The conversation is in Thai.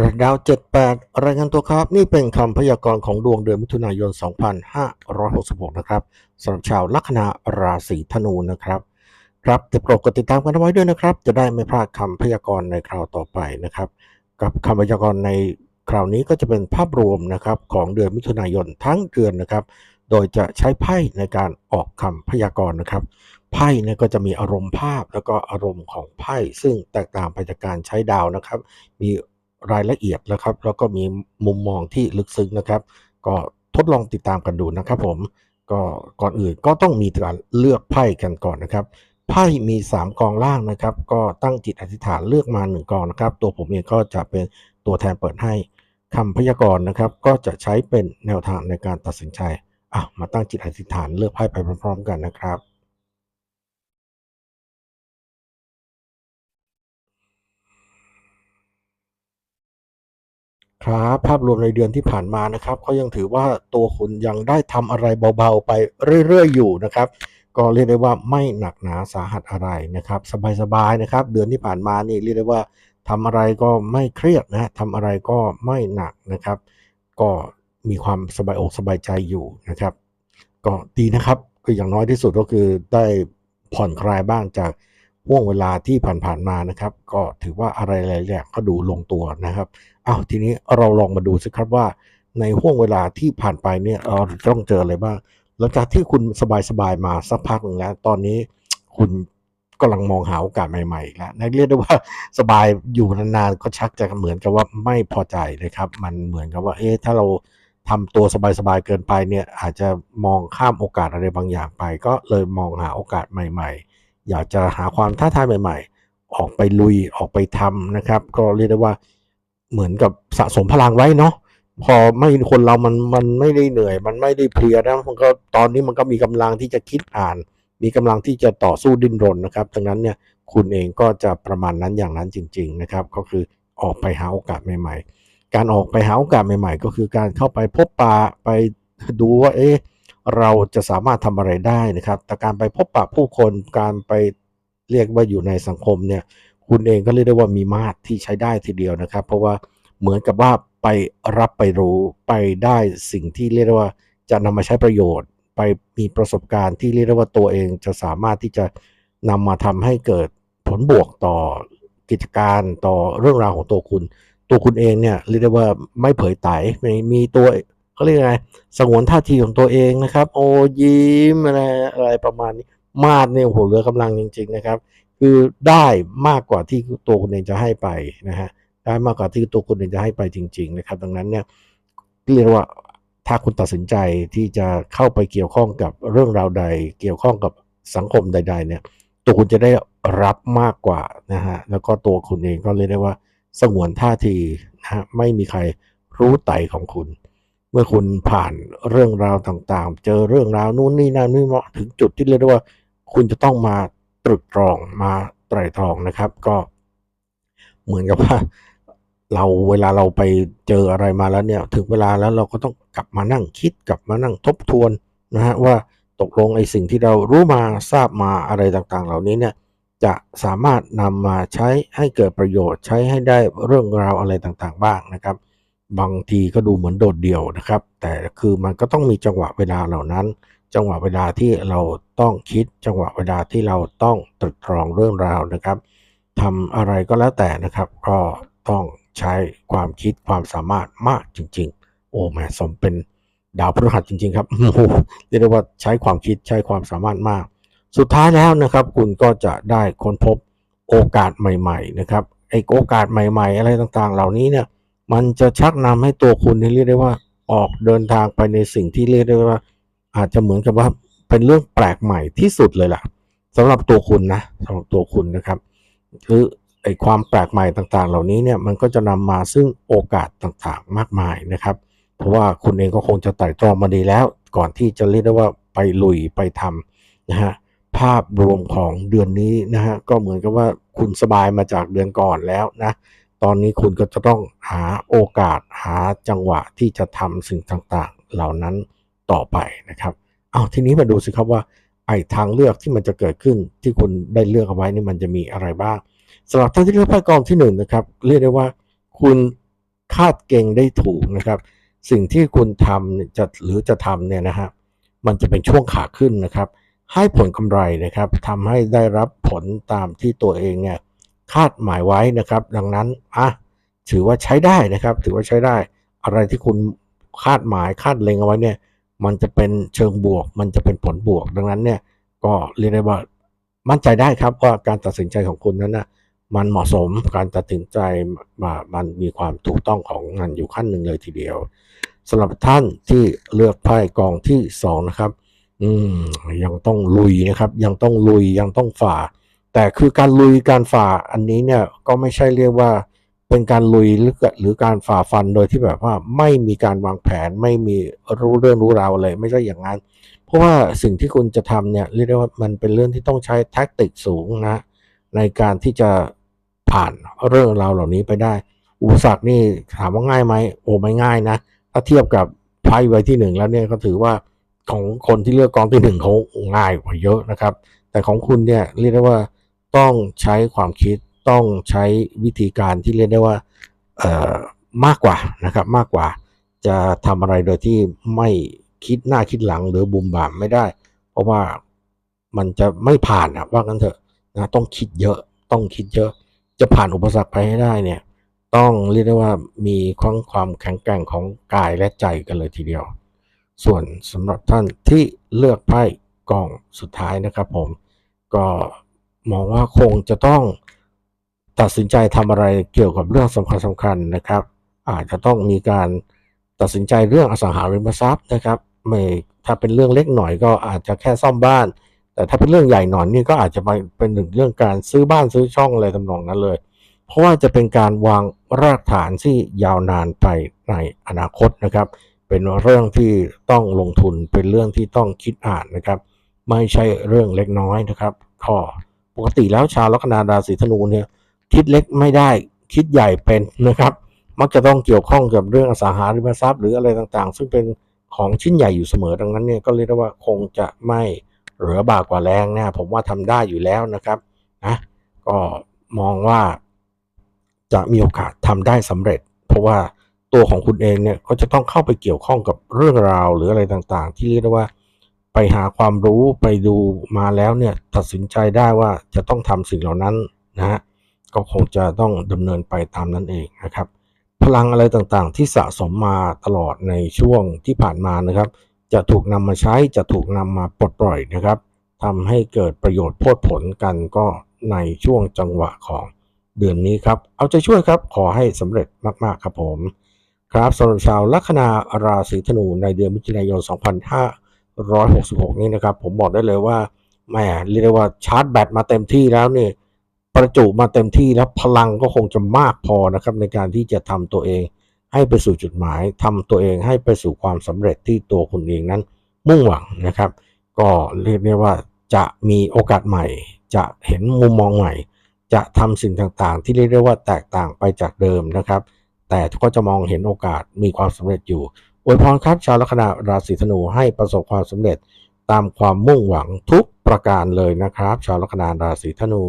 ระดาว 78 รายงานตัวครับ นี่เป็นคำพยากรณ์ของดวงเดือนมิถุนายน 2566 นะครับสำหรับชาวลัคนาราศีธนูนะครับ ครับแต่โปรดกดติดตามกันเอาไว้ด้วยนะครับ จะได้ไม่พลาดคำพยากรณ์ในคราวต่อไปนะครับ กับคำพยากรณ์ในคราวนี้ก็จะเป็นภาพรวมนะครับของเดือนมิถุนายนทั้งเดือนนะครับ โดยจะใช้ไพ่ในการออกคำพยากรณ์นะครับไพ่เนี่ยก็จะมีอารมณ์ภาพแล้วก็อารมณ์ของไพ่ซึ่งแตกต่างไปจากการใช้ดาวนะครับ มี รายละเอียดนะครับ แล้วก็มีมุมมองที่ลึกซึ้งนะครับ ก็ทดลองติดตามกันดูนะครับผมก็ก่อนอื่นก็ต้องมีการเลือกไพ่กันก่อนนะครับไพ่มี 3 กองล่างนะครับ ก็ตั้งจิตอธิษฐานเลือกมา 1 กองนะครับ ตัวผมเองก็จะเป็นตัวแทนเปิดให้คำพยากรณ์นะครับ ก็จะใช้เป็นแนวทางในการตัดสินใจอะมาตั้งจิตอธิษฐานเลือกไพ่ไปพร้อม ๆ กันนะครับ ครับภาพรวมในเดือนที่ผ่านมานะครับก็ยังถือว่าตัวคุณยังได้ทำอะไรเบาๆไปเรื่อยๆอยู่นะครับ ก็เรียกได้ว่าไม่หนักหนาสาหัสอะไรนะครับ สบายๆนะครับ เดือนที่ผ่านมานี่เรียกได้ว่าทำอะไรก็ไม่เครียดนะทำอะไรก็ไม่หนักนะครับ ก็มีความสบายอกสบายใจอยู่นะครับ ก็ดีนะครับก็อย่างน้อยที่สุดก็คือได้ผ่อนคลายบ้างจาก ห่วงเวลาที่ผ่านๆมานะครับ ก็ถือว่าอะไรหลายอย่างก็ดูลงตัวนะครับอ้าวทีนี้เราลองมาดูสิครับว่า ในห่วงเวลาที่ผ่านไปเนี่ยเราต้องเจออะไรบ้างหลังจากที่คุณสบายๆมาสักพักหนึ่งแล้ว ตอนนี้คุณกำลังมองหาโอกาสใหม่ๆแล้วนะเรียกได้ว่าสบายอยู่นานๆก็ชักจะเหมือนกับว่าไม่พอใจนะครับ มันเหมือนกับว่า เอ๊ะถ้าเราทำตัวสบายๆเกินไปเนี่ยอาจจะมองข้ามโอกาสอะไรบางอย่างไป ก็เลยมองหาโอกาสใหม่ ๆ อยากจะหาความท้าทายใหม่ ๆ ออกไปลุยออกไปทำนะครับ ก็เรียกได้ว่าเหมือนกับสะสมพลังไว้เนาะพอไม่คนเรามันมันไม่ได้เหนื่อย มันไม่ได้เพลียนะมันก็ตอนนี้มันก็มีกำลังที่จะคิดอ่าน มีกำลังที่จะต่อสู้ดิ้นรนนะครับดังนั้นเนี่ยคุณเองก็จะประมาณนั้นอย่างนั้นจริง ๆนะครับ ก็คือออกไปหาโอกาสใหม่ ๆ การออกไปหาโอกาสใหม่ ๆ ก็คือการเข้าไปพบปะไปดูว่าเอ๊ะ เราจะสามารถทำอะไรได้นะครับ แต่การไปพบปะผู้คนการไปเรียกว่าอยู่ในสังคมเนี่ย คุณเองก็เรียกได้ว่ามีมาตรที่ใช้ได้ทีเดียวนะครับ เพราะว่าเหมือนกับว่าไปรับไปรู้ไปได้สิ่งที่เรียกได้ว่าจะนำมาใช้ประโยชน์ ไปมีประสบการณ์ที่เรียกได้ว่าตัวเองจะสามารถที่จะนำมาทำให้เกิดผลบวกต่อกิจการต่อเรื่องราวของตัวคุณ ตัวคุณเองเนี่ยเรียกได้ว่าไม่เผยไตไม่มีตัว เขาเรียกไงสงวนท่าทีของตัวเองนะครับ โอ้ยิ้มอะไรอะไรประมาณนี้มาดเนี่ยโหเหลือกำลังจริง ๆนะครับ คือได้มากกว่าที่ตัวคุณเองจะให้ไปนะฮะได้มากกว่าที่ตัวคุณเองจะให้ไปจริง ๆ นะครับ ดังนั้นเนี่ยเรียกว่าถ้าคุณตัดสินใจที่จะเข้าไปเกี่ยวข้องกับเรื่องราวใด เกี่ยวข้องกับสังคมใด ๆ เนี่ย ตัวคุณจะได้รับมากกว่านะฮะแล้วก็ตัวคุณเองก็เลยกได้ว่าสงวนท่าทีนะฮะไม่มีใครรู้ไตของคุณ เมื่อคุณผ่านเรื่องราวต่างๆ เจอเรื่องราวนู่นนี่นั่นนี่ถึงจุดที่เรียกได้ว่า คุณจะต้องมาตรึกตรองมาไตรตรองนะครับ ก็เหมือนกับว่าเราเวลาเราไปเจออะไรมาแล้วเนี่ย ถึงเวลาแล้วเราก็ต้องกลับมานั่งคิดกลับมานั่งทบทวนนะฮะว่าตกลงไอ้สิ่งที่เรารู้มาทราบมาอะไรต่างๆ เหล่านี้เนี่ยจะสามารถนำมาใช้ให้เกิดประโยชน์ใช้ให้ได้เรื่องราวอะไรต่างๆ บ้างนะครับ บางทีก็ดูเหมือนโดดเดี่ยวนะครับ แต่คือมันก็ต้องมีจังหวะเวลาเหล่านั้น จังหวะเวลาที่เราต้องคิด จังหวะเวลาที่เราต้องตรึกตรองเรื่องราวนะครับทำอะไรก็แล้วแต่นะครับ ก็ต้องใช้ความคิดความสามารถมากจริง ๆ โอ้แหมสมเป็นดาวพฤหัสจริง ๆ ครับโอ้เรียกได้ว่าใช้ความคิดใช้ความสามารถมาก สุดท้ายแล้วนะครับ คุณก็จะได้ค้นพบโอกาสใหม่ ๆ นะครับไอ้โอกาสใหม่ ๆ อะไรต่างๆ เหล่านี้เนี่ย มันจะชักนำให้ตัวคุณเรียกได้ว่าออกเดินทางไปในสิ่งที่เรียกได้ว่า อาจจะเหมือนกับว่าเป็นเรื่องแปลกใหม่ที่สุดเลยล่ะสำหรับตัวคุณนะสำหรับตัวคุณนะครับ คือไอ้ความแปลกใหม่ต่างๆ เหล่านี้เนี่ยมันก็จะนำมาซึ่งโอกาสต่างๆ มากมายนะครับ เพราะว่าคุณเองก็คงจะไต่ตรองมาดีแล้ว ก่อนที่จะเรียกได้ว่าไปลุยไปทำนะฮะภาพรวมของเดือนนี้นะฮะก็เหมือนกับว่าคุณสบายมาจากเดือนก่อนแล้วนะ ตอนนี้คุณก็จะต้องหาโอกาสหาจังหวะที่จะทำสิ่งต่างๆ เหล่านั้นต่อไปนะครับเอาทีนี้มาดูสิครับว่าไอ้ทางเลือกที่มันจะเกิดขึ้นที่คุณได้เลือกเอาไว้นี่มันจะมีอะไรบ้างสำหรับท่านที่เลือกไพ่กองที่หนึ่งนะครับเรียกได้ว่าคุณคาดเกณฑ์ได้ถูกนะครับ สิ่งที่คุณทำจะหรือจะทำเนี่ยนะฮะมันจะเป็นช่วงขาขึ้นนะครับ ให้ผลกำไรนะครับทำให้ได้รับผลตามที่ตัวเองเนี่ย คาดหมายไว้นะครับ ดังนั้นอะถือว่าใช้ได้นะครับ ถือว่าใช้ได้ อะไรที่คุณคาดหมายคาดเล็งเอาไว้เนี่ยมันจะเป็นเชิงบวก มันจะเป็นผลบวก ดังนั้นเนี่ยก็เรียกได้ว่ามั่นใจได้ครับว่าการตัดสินใจของคุณนั้นนะมันเหมาะสมการตัดสินใจมามันมีความถูกต้องของมันอยู่ขั้นหนึ่งเลยทีเดียวสำหรับท่านที่เลือกไพ่กองที่สองนะครับ อืมยังต้องลุยนะครับ ยังต้องลุยยังต้องฝ่า แต่คือการลุยการฝ่าอันนี้เนี่ยก็ไม่ใช่เรียกว่าเป็นการลุยหรือหรือการฝ่าฟันโดยที่แบบว่าไม่มีการวางแผนไม่มีรู้เรื่องรู้ราวเลย ไม่ใช่อย่างนั้น เพราะว่าสิ่งที่คุณจะทำเนี่ยเรียกได้ว่ามันเป็นเรื่องที่ต้องใช้แท็กติกสูงนะ ในการที่จะผ่านเรื่องราวเหล่านี้ไปได้ อุปสรรคนี่ถามว่าง่ายไหมโอ้ไม่ง่ายนะ ถ้าเทียบกับไพ่ใบที่หนึ่งแล้วเนี่ยก็ถือว่าของคนที่เลือกกองที่หนึ่งเขาง่ายกว่าเยอะนะครับ แต่ของคุณเนี่ยเรียกได้ว่า ต้องใช้ความคิดต้องใช้วิธีการที่เรียกได้ว่ามากกว่านะครับมากกว่าจะทำอะไรโดยที่ไม่คิดหน้าคิดหลังหรือบุมบามไม่ได้ เพราะว่ามันจะไม่ผ่านนะว่ากันเถอะนะต้องคิดเยอะต้องคิดเยอะ จะผ่านอุปสรรคไปให้ได้เนี่ยต้องเรียกได้ว่ามีความความแข็งแกร่งของกายและใจกันเลยทีเดียว ส่วนสำหรับท่านที่เลือกไพ่กองสุดท้ายนะครับผมก็ มองว่าคงจะต้องตัดสินใจทำอะไรเกี่ยวกับเรื่องสำคัญสำคัญนะครับ อาจจะต้องมีการตัดสินใจเรื่องอสังหาริมทรัพย์นะครับไม่ถ้าเป็นเรื่องเล็กหน่อยก็อาจจะแค่ซ่อมบ้าน แต่ถ้าเป็นเรื่องใหญ่หน่อยนี่ก็อาจจะเป็นหนึ่งเรื่องการซื้อบ้านซื้อช่องอะไรทำนองนั้นเลย เพราะว่าจะเป็นการวางรากฐานที่ยาวนานไปในอนาคตนะครับ เป็นเรื่องที่ต้องลงทุนเป็นเรื่องที่ต้องคิดอ่านนะครับ ไม่ใช่เรื่องเล็กน้อยนะครับ ข้อ ปกติแล้วชาวลัคนาราศีธนูเนี่ยคิดเล็กไม่ได้คิดใหญ่เป็นนะครับ มักจะต้องเกี่ยวข้องกับเรื่องอสังหาริมทรัพย์หรืออะไรต่างๆ ซึ่งเป็นของชิ้นใหญ่อยู่เสมอดังนั้นเนี่ยก็เรียกได้ว่าคงจะไม่เหลือบากกว่าแรงนะผมว่าทำได้อยู่แล้วนะครับนะก็มองว่าจะมีโอกาสทำได้สำเร็จ เพราะว่าตัวของคุณเองเนี่ยก็จะต้องเข้าไปเกี่ยวข้องกับเรื่องราวหรืออะไรต่างๆ ที่เรียกได้ว่า ไปหาความรู้ไปดูมาแล้วเนี่ยตัดสินใจได้ว่าจะต้องทำสิ่งเหล่านั้นนะฮะก็คงจะต้องดำเนินไปตามนั้นเองนะครับ พลังอะไรต่างๆ ที่สะสมมาตลอดในช่วงที่ผ่านมานะครับ จะถูกนำมาใช้จะถูกนำมาปลดปล่อยนะครับทำให้เกิดประโยชน์โพดผลกันก็ในช่วงจังหวะของเดือนนี้ครับ เอาใจช่วยครับ ขอให้สำเร็จมากๆครับผม ครับสำหรับชาวลัคนาราศีธนูในเดือนมิถุนายน 2566 นี้นะครับ ผมบอกได้เลยว่าแหมเรียกได้ว่าชาร์จแบตมาเต็มที่แล้วเนี่ยประจุมาเต็มที่แล้วพลังก็คงจะมากพอนะครับในการที่จะทำตัวเอง ให้ไปสู่จุดหมายทำตัวเองให้ไปสู่ความสำเร็จที่ตัวคุณเองนั้น มุ่งหวังนะครับ ก็เรียกได้ว่าจะมีโอกาสใหม่ จะเห็นมุมมองใหม่ จะทำสิ่งต่างๆ ที่เรียกได้ว่าแตกต่างไปจากเดิมนะครับ แต่ก็จะมองเห็นโอกาสมีความสำเร็จอยู่ อวยพรครับชาวลัคนาราศีธนูให้ประสบความสำเร็จตามความมุ่งหวังทุกประการเลยนะครับ ชาวลัคนาราศีธนู